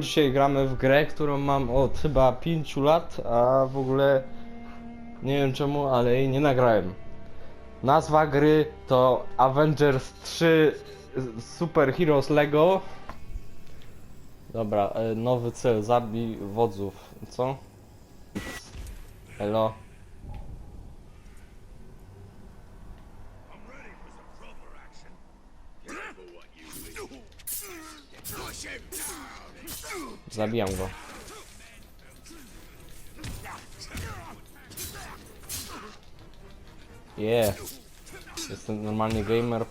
Dzisiaj gramy w grę, którą mam od chyba 5 lat, a w ogóle nie wiem czemu, ale jej nie nagrałem. Nazwa gry to Avengers 3 Super Heroes Lego. Dobra, e, nowy cel, zabij wodzów. Co? Elo. Zabijam go. Yeah. Jestem normalnie gamer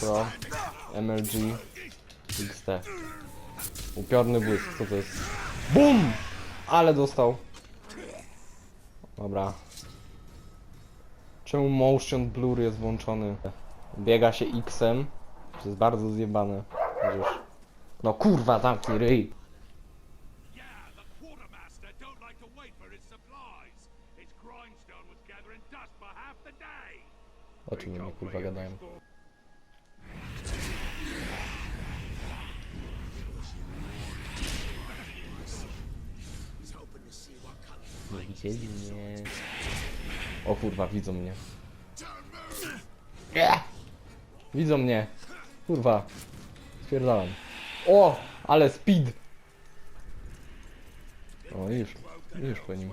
pro MLG XT. Upiorny błysk, co to jest? BUM! Ale dostał. Dobra. Czemu motion blur jest włączony? Biega się X-em. To jest bardzo zjebane. Widzisz? No kurwa, zamknij ryj. O czym oni kurwa gadają? Nie widzieli mnie. O kurwa, widzą mnie. Nie! Widzą mnie. Kurwa. Spierdalam. O! Ale speed! O, już. Już po nim.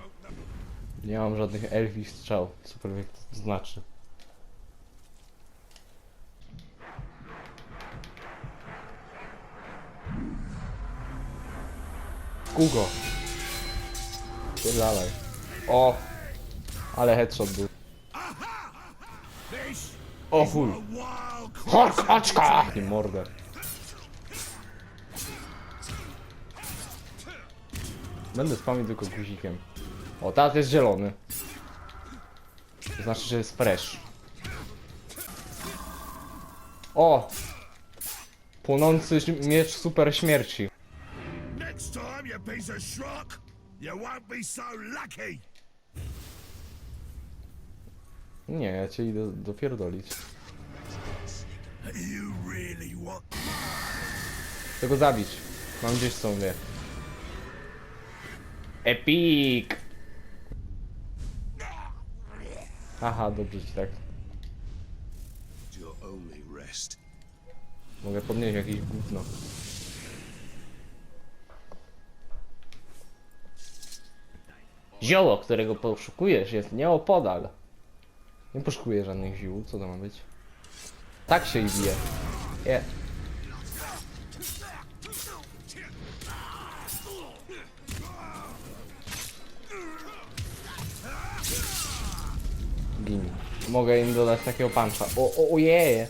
Nie mam żadnych elfich strzał. Cokolwiek to znaczy. Kugo. Pierdalaj. O! Ale headshot był. O chuj. Chodź, chodźka! Nie mordę. Będę spamił tylko guzikiem. O, teraz jest zielony. To znaczy, że jest fresh. O! Płonący miecz super śmierci. Next time, you piece of you won't be so lucky. Nie, ja cię idę dopierdolić. Chcę go zabić. Mam gdzieś sobie. Epic! Aha, dobrze ci tak. Mogę podnieść jakieś gówno. Zioło, którego poszukujesz jest nieopodal. Nie poszukuję żadnych ziół, co to ma być? Tak się i bije. Je. Mogę im dodać takiego puncha. O, o, ojeje!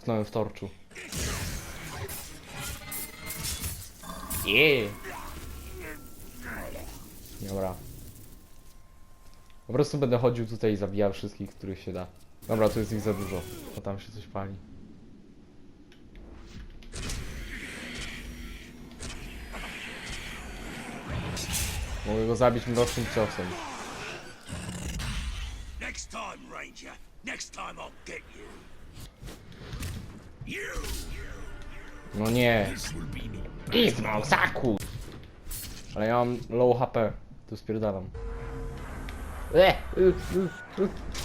Tknąłem w torczu. Jeee! Dobra. Po prostu będę chodził tutaj i zabijał wszystkich, których się da. Dobra, tu jest ich za dużo. O, tam się coś pali. Mogę go zabić mrocznym ciosem. Next time, Ranger. Next time, I'll get you. You. No nie. This will be me. Izmo, saku! Ale ja mam low HP. Tu spierdalam. E, y, y, y.